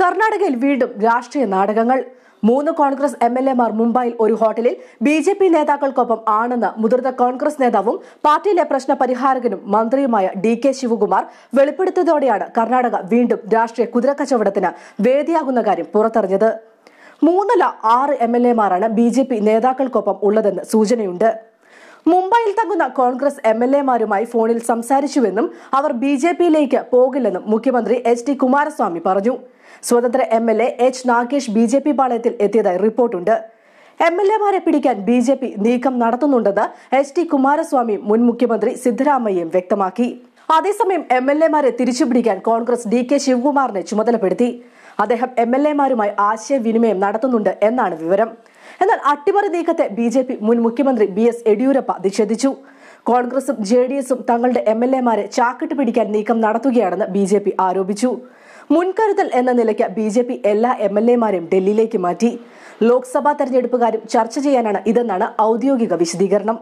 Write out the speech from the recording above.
കർണാടകയിൽ വീണ്ടും രാഷ്ട്രീയ നാടകങ്ങൾ. മൂന്ന് കോൺഗ്രസ് എം എൽ എമാർ മുംബൈയിൽ ഒരു ഹോട്ടലിൽ ബി ജെ പി നേതാക്കൾക്കൊപ്പം ആണെന്ന് മുതിർന്ന കോൺഗ്രസ് നേതാവും പാർട്ടിയിലെ പ്രശ്ന പരിഹാരകനും മന്ത്രിയുമായ ഡി കെ ശിവകുമാർ വെളിപ്പെടുത്തിയതോടെയാണ് കർണാടക വീണ്ടും രാഷ്ട്രീയ കുതിരക്കച്ചവടത്തിന് വേദിയാകുന്ന കാര്യം പുറത്തറിഞ്ഞത്. മൂന്നല്ല ആറ് എം എൽ എമാരാണ് ബി ജെ പി നേതാക്കൾക്കൊപ്പം ഉള്ളതെന്ന് സൂചനയുണ്ട്. മുംബൈയിൽ തങ്ങുന്ന കോൺഗ്രസ് എം എൽ എമാരുമായി ഫോണിൽ സംസാരിച്ചുവെന്നും അവർ ബി ജെ പിയിലേക്ക് പോകില്ലെന്നും മുഖ്യമന്ത്രി എച്ച് ഡി കുമാരസ്വാമി പറഞ്ഞു. സ്വതന്ത്ര M L A H Nagesh B J P പാളയത്തിൽ എത്തിയതായി റിപ്പോർട്ടുണ്ട്. എം എൽ എമാരെ പിടിക്കാൻ ബി ജെ പി നീക്കം നടത്തുന്നുണ്ടെന്ന് എച്ച് ഡി കുമാരസ്വാമി മുൻ മുഖ്യമന്ത്രി സിദ്ധരാമയ്യയും വ്യക്തമാക്കി. അതേസമയം എം എൽ എമാരെ തിരിച്ചുപിടിക്കാൻ കോൺഗ്രസ് ഡി കെ ശിവകുമാറിനെ ചുമതലപ്പെടുത്തി. അദ്ദേഹം എം എൽ എമാരുമായി ആശയവിനിമയം നടത്തുന്നുണ്ട് എന്നാണ് വിവരം. എന്നാൽ അട്ടിമറി നീക്കത്തെ ബി ജെ പി മുൻ മുഖ്യമന്ത്രി ബി എസ് യെഡിയൂരപ്പ നിഷേധിച്ചു. കോൺഗ്രസും ജെ ഡി എസും തങ്ങളുടെ എം എൽ എമാരെ ചാക്കിട്ട് പിടിക്കാൻ നീക്കം നടത്തുകയാണെന്ന് ബി ജെ പി ആരോപിച്ചു. മുൻകരുതൽ എന്ന നിലയ്ക്ക് ബി ജെ പി എല്ലാ എം എൽ എമാരെയും ഡൽഹിയിലേക്ക് മാറ്റി. ലോക്സഭാ തെരഞ്ഞെടുപ്പ് കാര്യം ചർച്ച ചെയ്യാനാണ് ഇതെന്നാണ് ഔദ്യോഗിക വിശദീകരണം.